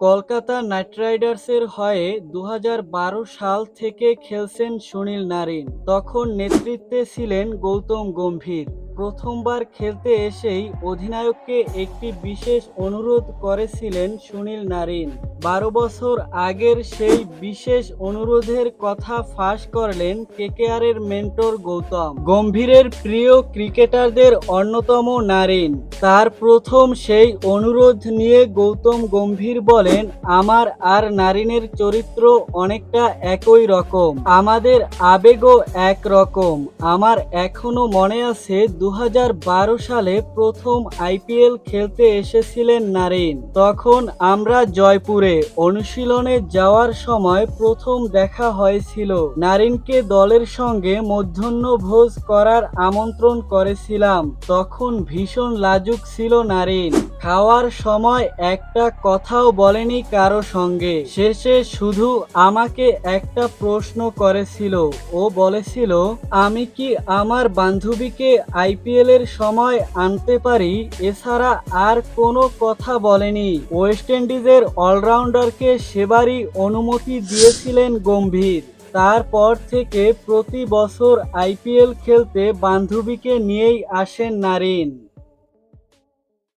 Kolkata night রাইডার্সের হয়ে দু হাজার বারো সাল থেকে খেলছেন সুনীল নারিন। তখন নেতৃত্বে ছিলেন গৌতম গম্ভীর। প্রথমবার খেলতে এসেই অধিনায়ককে একটি বিশেষ অনুরোধ করেছিলেন সুনীল নারিন। বারো বছর আগের সেই বিশেষ অনুরোধের কথা ফাঁস করলেন কেকেআরের মেন্টর গৌতম। গম্ভীরের প্রিয় ক্রিকেটারদের অন্যতম নারিন। তার প্রথম সেই অনুরোধ নিয়ে গৌতম গম্ভীর বলেন, আমার আর নারিনের চরিত্র অনেকটা একই রকম। আমাদের আবেগও এক রকম আমার এখনও মনে আছে দু হাজার বারো সালে প্রথম আইপিএল খেলতে এসেছিলেন নারিন। তখন আমরা জয়পুরে অনুশীলনে যাওয়ার সময় প্রথম দেখা হয়েছিল। নারিনকে দলের সঙ্গে মধ্যাহ্নভোজ করার আমন্ত্রণ করেছিলাম। তখন ভীষণ লাজুক ছিল নারিন। খাওয়ার সময় একটা কথাও বলেনি কারও সঙ্গে। শেষে শুধু আমাকে একটা প্রশ্ন করেছিল। ও বলেছিল, আমি কি আমার বান্ধবীকে আইপিএল এর সময় আনতে পারি? এছাড়া আর কোনো কথা বলেনি। ওয়েস্ট ইন্ডিজের অলরাউন্ডারকে সেবারই অনুমতি দিয়েছিলেন গম্ভীর। তারপর থেকে প্রতি বছর আইপিএল খেলতে বান্ধবীকে নিয়েই আসেন নারিন।